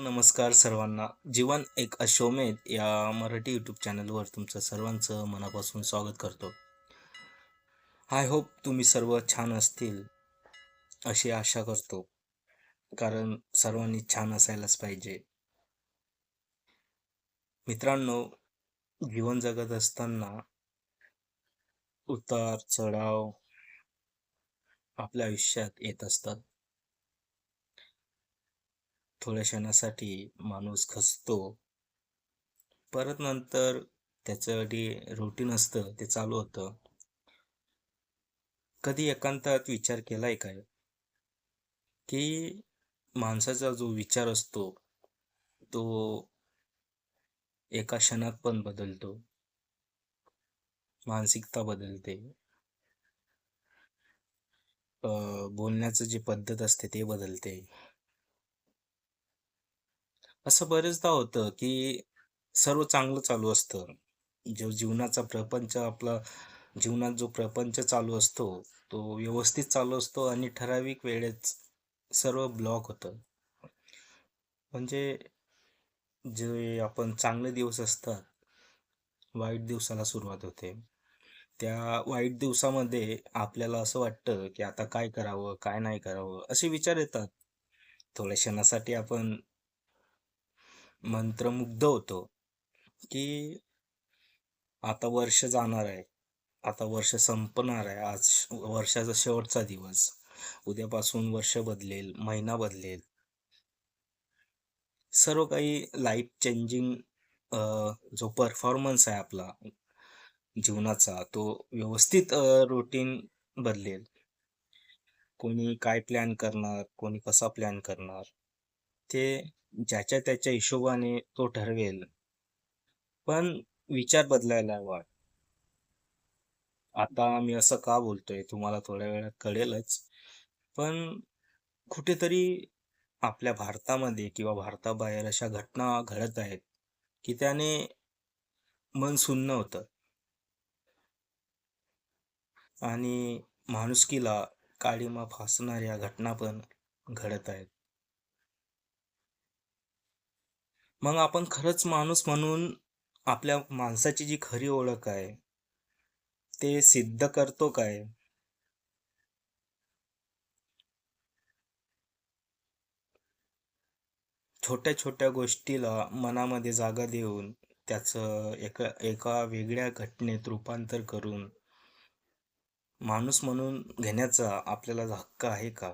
नमस्कार सर्वांना. जीवन एक अश्वमेध या मराठी यूट्यूब चॅनलवर तुमचं सर्वांचं मनापासून स्वागत करतो. आय होप तुम्ही सर्व छान असतील अशी आशा करतो. कारण सर्वांनी छान असायलाच पाहिजे. मित्रांनो जीवन जगत असताना उतार चढाव आपल्या आयुष्यात येत असतात. थोड्या क्षणासाठी माणूस खचतो. परत नंतर त्याचं जे रुटीन असतं ते चालू होतं. कधी एकांतात विचार केलाय काय? की माणसाचा जो विचार असतो तो एका क्षणात पण बदलतो. मानसिकता बदलते. अं, बोलण्याचं जी पद्धत असते ते बदलते. असं बरेचदा होतं की सर्व चांगलं चालू असतं. जो जीवनाचा प्रपंच आपला जीवनात जो प्रपंच चालू असतो तो व्यवस्थित चालू असतो आणि ठराविक वेळेत सर्व ब्लॉक होतं. म्हणजे जे आपण चांगले दिवस असतात वाईट दिवसाला सुरुवात होते. त्या वाईट दिवसामध्ये आपल्याला असं वाटतं की आता काय करावं काय नाही करावं असे विचार येतात. थोड्या क्षणासाठी आपण मंत्रमुग्ध होतो की आता वर्ष जाणार आहे. आता वर्ष संपणार आहे. आज वर्षाचा शेवटचा दिवस. उद्यापासून वर्ष बदलेल महिना बदलेल. सर्व काही लाईफ चेंजिंग जो परफॉर्मन्स आहे आपला जीवनाचा तो व्यवस्थित रुटीन बदलेल. कोणी काय प्लॅन करणार कोणी कसा प्लॅन करणार ते ज्याच्या त्याच्या हिशोबाने तो ठरवेल. पण विचार बदलायला हवा. आता मी असं का बोलतोय तुम्हाला थोड्या वेळात कळेलच. पण कुठेतरी आपल्या भारतामध्ये किंवा भारताबाहेर अशा घटना घडत आहेत की त्याने मन सुन्न होतं. आणि माणुसकीला काळीमा फासणाऱ्या घटना पण घडत आहेत. मग आपण खरंच माणूस म्हणून आपल्या माणसाची जी खरी ओळख आहे ते सिद्ध करतो काय? छोट्या छोट्या गोष्टीला मनामध्ये जागा देऊन त्याचं एका एका वेगळ्या घटनेत रूपांतर करून माणूस म्हणून घेण्याचा आपल्याला हक्क आहे का?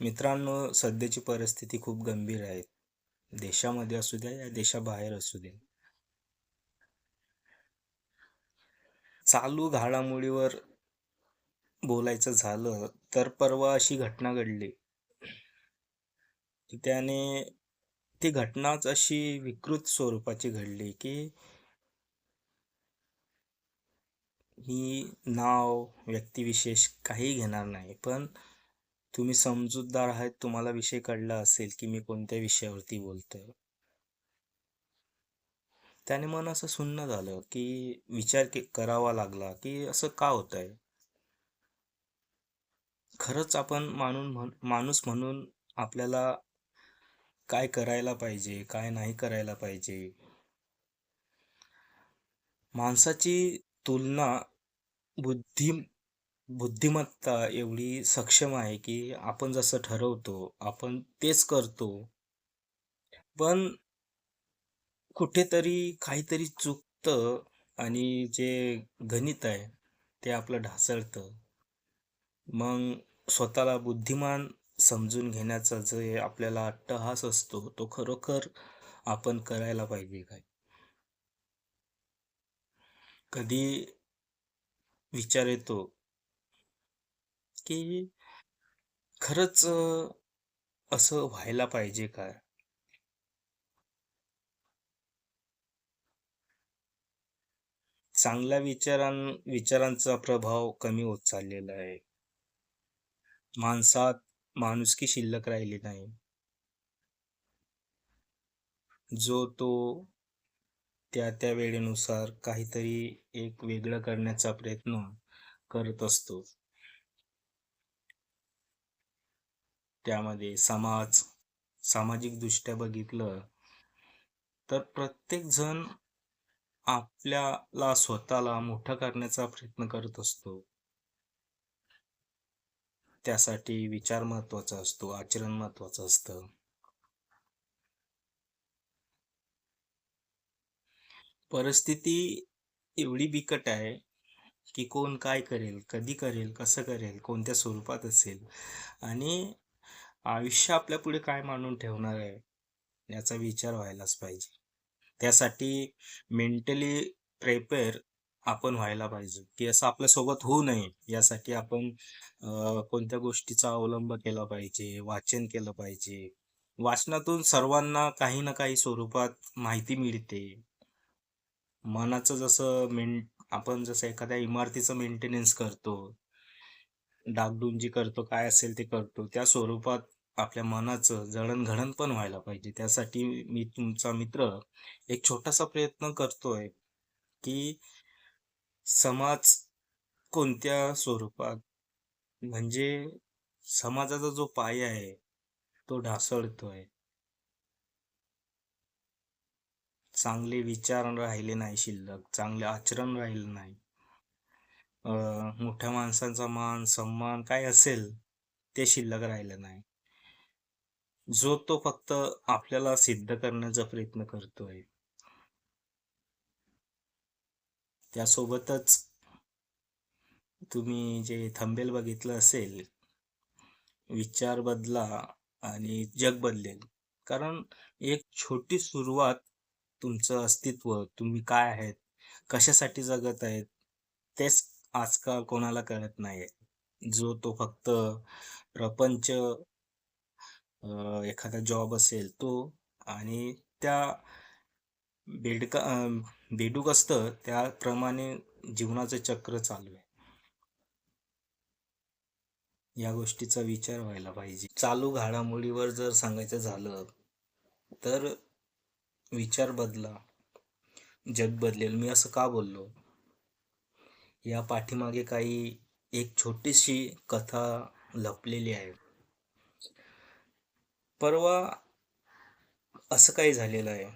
मित्रांनो सध्याची परिस्थिती खूप गंभीर आहे. देशामध्ये असू द्या या देशाबाहेर असू दे चालू घडामोडीवर बोलायचं झालं तर परवा अशी घटना घडली. त्याने ती घटनाच अशी विकृत स्वरूपाची घडली की ही नाव व्यक्तिविशेष काही घेणार नाही. पण तुम्ही समजूतदार आहात तुम्हाला विषय कळला असेल की मी कोणत्या विषयावरती बोलतोय. त्याने मन असं सुन्न झालं की विचार करावा लागला की असं का होत आहे खरंच आपण मानून म्हण माणूस म्हणून आपल्याला काय करायला पाहिजे काय नाही करायला पाहिजे? माणसाची तुलना बुद्धी बुद्धिमत्ता एवढी सक्षम आहे की आपण जसं ठरवतो आपण तेच करतो. पण कुठेतरी काहीतरी चुकतं आणि जे गणित आहे ते आपलं ढासळतं. मग स्वतःला बुद्धिमान समजून घेण्याचा जे आपल्याला अट्टहास असतो तो खरोखर आपण करायला पाहिजे काय? कधी विचार येतो की खरंच असं व्हायला पाहिजे काय चांगल्या विचारां विचारांचा प्रभाव कमी होत चाललेला आहे. माणसात माणुसकी शिल्लक राहिली नाही. जो तो त्या त्या वेळेनुसार काहीतरी एक वेगळं करण्याचा प्रयत्न करत असतो. त्यामध्ये समाज सामाजिक दृष्ट्या बघितलं तर प्रत्येक जण आपल्याला स्वतःला मोठं करण्याचा प्रयत्न करत असतो. त्यासाठी विचार महत्त्वाचा असतो आचरण महत्वाचं असतं. परिस्थिती एवढी बिकट आहे की कोण काय करेल कधी करेल कसं करेल कोणत्या स्वरूपात असेल आणि आयुष्य आपल्या पुढे काय मांडून ठेवणार आहे याचा विचार व्हायलाच पाहिजे. त्यासाठी मेंटली प्रिपेअर आपण व्हायला पाहिजे की असं आपल्यासोबत होऊ नये यासाठी आपण कोणत्या गोष्टीचा अवलंब केला पाहिजे वाचन केलं पाहिजे. वाचनातून सर्वांना काही ना काही स्वरूपात माहिती मिळते. मनाचं जसं मेन आपण जसं एखाद्या इमारतीचं मेंटेनन्स करतो डागडुंजी करतो काय असेल ते करतो त्या स्वरूपात आपल्या मनाचं जडणघडण पण व्हायला पाहिजे. त्यासाठी मी तुमचा मित्र एक छोटासा प्रयत्न करतोय की समाज कोणत्या स्वरूपात म्हणजे समाजाचा जो पाया आहे तो ढासळतोय. चांगले विचार राहिले नाही शिल्लक चांगले आचरण राहिलं नाही. मोठ्या माणसांचा मान सन्मान काय असेल ते शिल्लक राहिलं नाही. जो तो फक्त आपल्याला सिद्ध करण्याचा प्रयत्न करतोय. त्यासोबतच तुम्ही जे थंबेल बघितलं असेल विचार बदला आणि जग बदलेल. कारण एक छोटी सुरुवात तुमचं अस्तित्व तुम्ही काय आहेत कशासाठी जगत आहेत तेच आजकाल कोणाला कळत नाही जो तो फक्त प्रपंच एखादा जॉब असेल तो आणि त्या बेडका बेडूक असतं त्याप्रमाणे जीवनाचं चक्र चालू आहे. या गोष्टीचा विचार व्हायला पाहिजे. चालू घडामोडीवर जर सांगायचं झालं तर विचार बदला. जग बदलेल. मी असं का बोललो? या पाठीमागे काही एक छोटीशी कथा लपलेली आहे. परवा असं काही झालेलं आहे.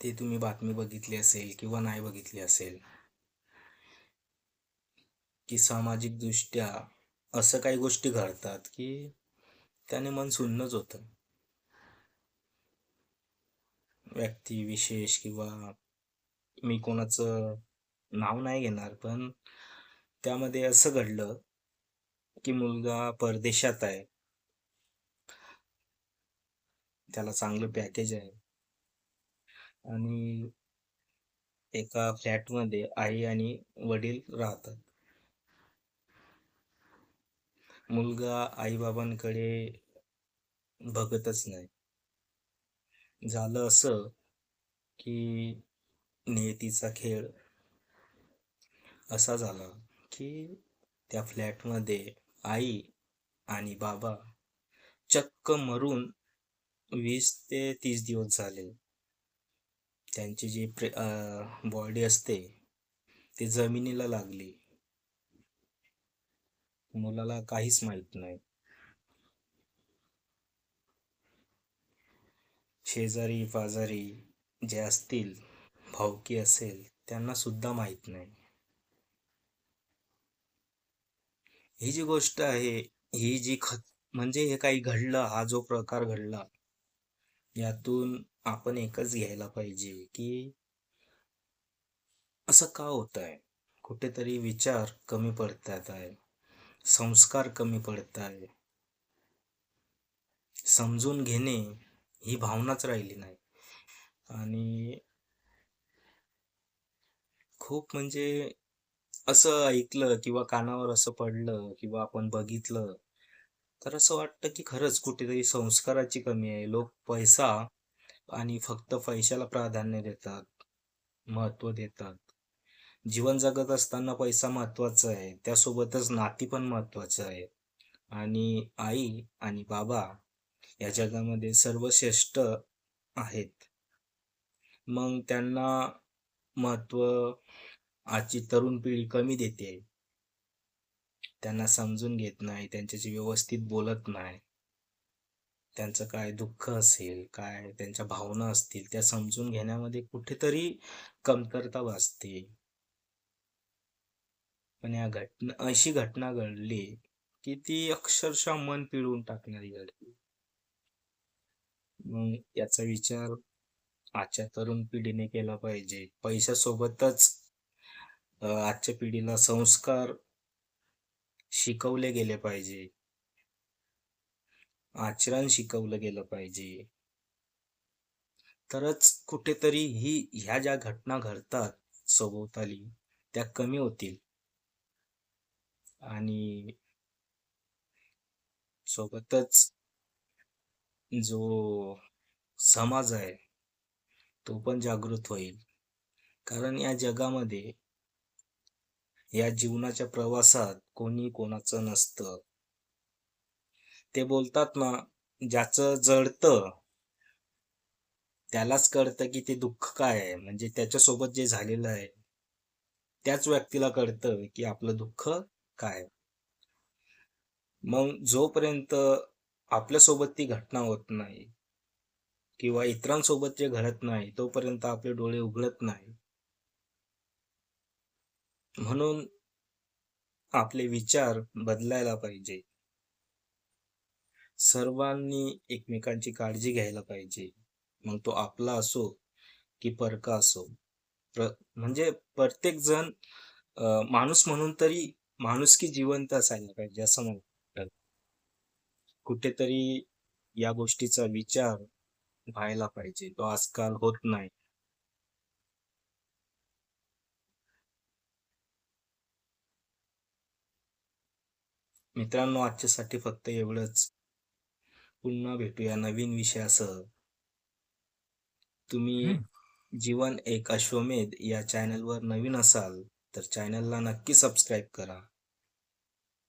ते तुम्ही बातमी बघितली असेल किंवा नाही बघितली असेल की सामाजिक दृष्ट्या असं काही गोष्टी घडतात की त्याने मन सुन्नच होतं. व्यक्ती विशेष किंवा मी कोणाचं नाव नाही घेणार पण त्यामध्ये असं घडलं की मुलगा परदेशात आहे. त्याला चांगलं पॅकेज आहे. आणि एका फ्लॅटमध्ये आई आणि वडील राहतात. मुलगा आईबाबांकडे बघतच नाही. झालं असं की नियतीचा खेळ असा झाला की त्या फ्लॅटमध्ये आई आणि बाबा चक्क मरून वीस ते तीस दिवस झाले. त्यांची जी प्रे बॉडी असते ती जमिनीला लागली. मुलाला काहीच माहीत नाही. शेजारी पाजारी जे असतील भावकी असेल त्यांना सुद्धा माहीत नाही. ही जी गोष्ट आहे ही जी खत म्हणजे हे काही घडलं हा जो प्रकार घडला यातून आपण एकच घ्यायला पाहिजे की असं का होत आहे कुठेतरी विचार कमी पडतात आहे. संस्कार कमी पडत आहे. समजून घेणे ही भावनाच राहिली नाही. आणि खूप म्हणजे असं ऐकलं किंवा कानावर असं पडलं किंवा आपण बघितलं तर असं वाटतं की खरंच कुठेतरी संस्काराची कमी आहे. लोक पैसा आणि फक्त पैशाला प्राधान्य देतात महत्त्व देतात. जीवन जगत असताना पैसा महत्त्वाचा आहे. त्यासोबतच नाती पण महत्वाचं आहे. आणि आई आणि बाबा या जगामध्ये सर्वश्रेष्ठ आहेत. मग त्यांना महत्त्व आजची तरुण पिढी कमी देते. त्यांना समजून घेत नाही, त्यांच्याशी व्यवस्थित बोलत नाही. त्यांचं काय दुःख असेल, काय त्यांच्या भावना असतील, त्या समजून घेण्यामध्ये कुठेतरी कमतरता भासते. पण या घटना अशी घटना घडली, की ती अक्षरशः मन पिळून टाकणारी घडली. मग याचा विचार आजच्या तरुण पिढीने केला पाहिजे. पैशासोबतच आजच्या पिढीला संस्कार शिकवले गेले पाहिजे. आचरण शिकवलं गेलं पाहिजे. तरच कुठेतरी ही ह्या ज्या घटना घडतात सभोवताली त्या कमी होतील. आणि सोबतच जो समाज आहे, तो पण जागृत होईल. कारण या जगामध्ये या जीवनाच्या प्रवासात कोणी कोणाचं नसतं. ते बोलतात ना, ज्याचं जळतं त्यालाच कळतं की ते दुःख काय आहे. म्हणजे त्याच्यासोबत जे झालेलं आहे, त्याच व्यक्तीला कळतं की आपलं दुःख काय मग जोपर्यंत आपल्यासोबत ती घटना होत नाही किंवा इतरांसोबत जे घडत नाही, तोपर्यंत आपले डोळे उघडत नाही. म्हणून आपले विचार बदलायला पाहिजे. सर्वांनी एकमेकांची काळजी घ्यायला पाहिजे. मग तो आपला असो की परका असो. प्र म्हणजे प्रत्येक जण माणूस म्हणून तरी माणुसकी जिवंत असायला पाहिजे असं मला वाटतं. कुठेतरी या गोष्टीचा विचार व्हायला पाहिजे. तो आजकाल होत नाही. मित्रांनो, आजच्यासाठी फक्त एवढंच. पुन्हा भेटूया नवीन विषयासह. तुम्ही जीवन एक अश्वमेध या चॅनलवर नवीन असाल, तर चॅनलला नक्की सबस्क्राईब करा.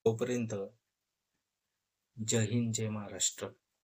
तोपर्यंत जय हिंद, जय महाराष्ट्र.